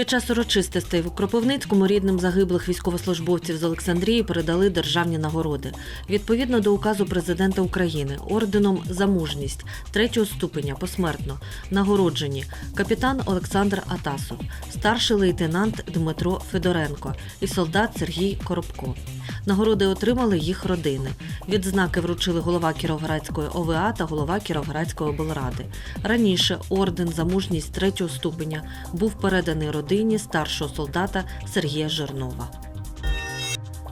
Під час урочистостей в Кропивницькому рідним загиблих військовослужбовців з Олександрії передали державні нагороди. Відповідно до указу президента України орденом за мужність третього ступеня посмертно нагороджені капітан Олександр Атасов, старший лейтенант Дмитро Федоренко і солдат Сергій Коробко. Нагороди отримали їх родини. Відзнаки вручили голова Кіровоградської ОВА та голова Кіровоградської облради. Раніше орден за мужність третього ступеня був переданий родині старшого солдата Сергія Жирнова.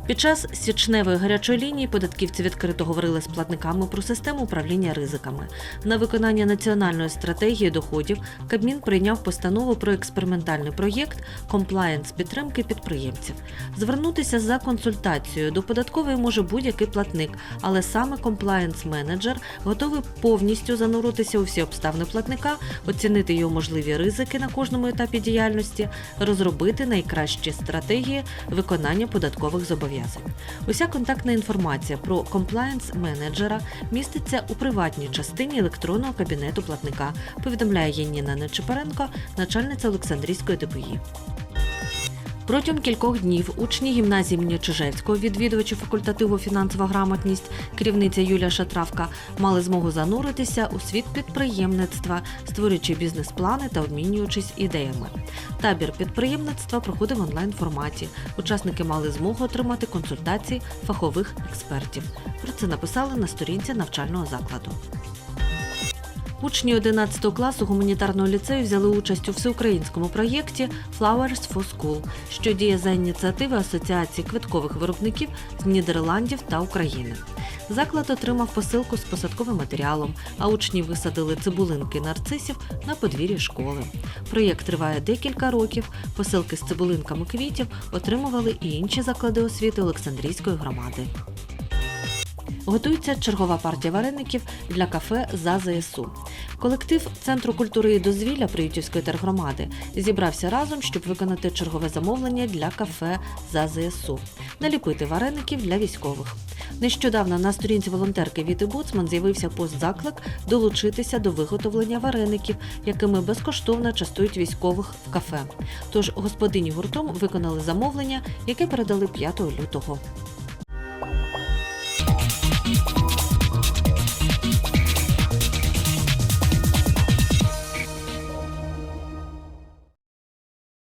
Під час січневої гарячої лінії податківці відкрито говорили з платниками про систему управління ризиками. На виконання національної стратегії доходів Кабмін прийняв постанову про експериментальний проєкт комплаєнс підтримки підприємців. Звернутися за консультацією до податкової може будь-який платник, але саме комплаєнс менеджер готовий повністю зануритися у всі обставини платника, оцінити його можливі ризики на кожному етапі діяльності, розробити найкращі стратегії виконання податкових зобов'язань. Уся контактна інформація про комплаєнс менеджера міститься у приватній частині електронного кабінету платника, повідомляє Яніна Нечипаренко, начальниця Олександрійської ДПІ. Протягом кількох днів учні гімназії імені Чижевського, відвідувачі факультативу фінансова грамотність, керівниця Юлія Шатравка мали змогу зануритися у світ підприємництва, створюючи бізнес-плани та обмінюючись ідеями. Табір підприємництва проходив в онлайн форматі. Учасники мали змогу отримати консультації фахових експертів. Про це написали на сторінці навчального закладу. Учні 11 класу гуманітарного ліцею взяли участь у всеукраїнському проєкті Flowers for School, що діє за ініціативи Асоціації квиткових виробників з Нідерландів та України. Заклад отримав посилку з посадковим матеріалом, а учні висадили цибулинки нарцисів на подвір'ї школи. Проєкт триває декілька років. Посилки з цибулинками квітів отримували і інші заклади освіти Олександрійської громади. Готується чергова партія вареників для кафе за ЗСУ. Колектив Центру культури і дозвілля Приютівської тергромади зібрався разом, щоб виконати чергове замовлення для кафе за ЗСУ, наліпити вареників для військових. Нещодавно на сторінці волонтерки Віти Буцман з'явився пост-заклик долучитися до виготовлення вареників, якими безкоштовно частують військових в кафе. Тож господині гуртом виконали замовлення, яке передали 5 лютого.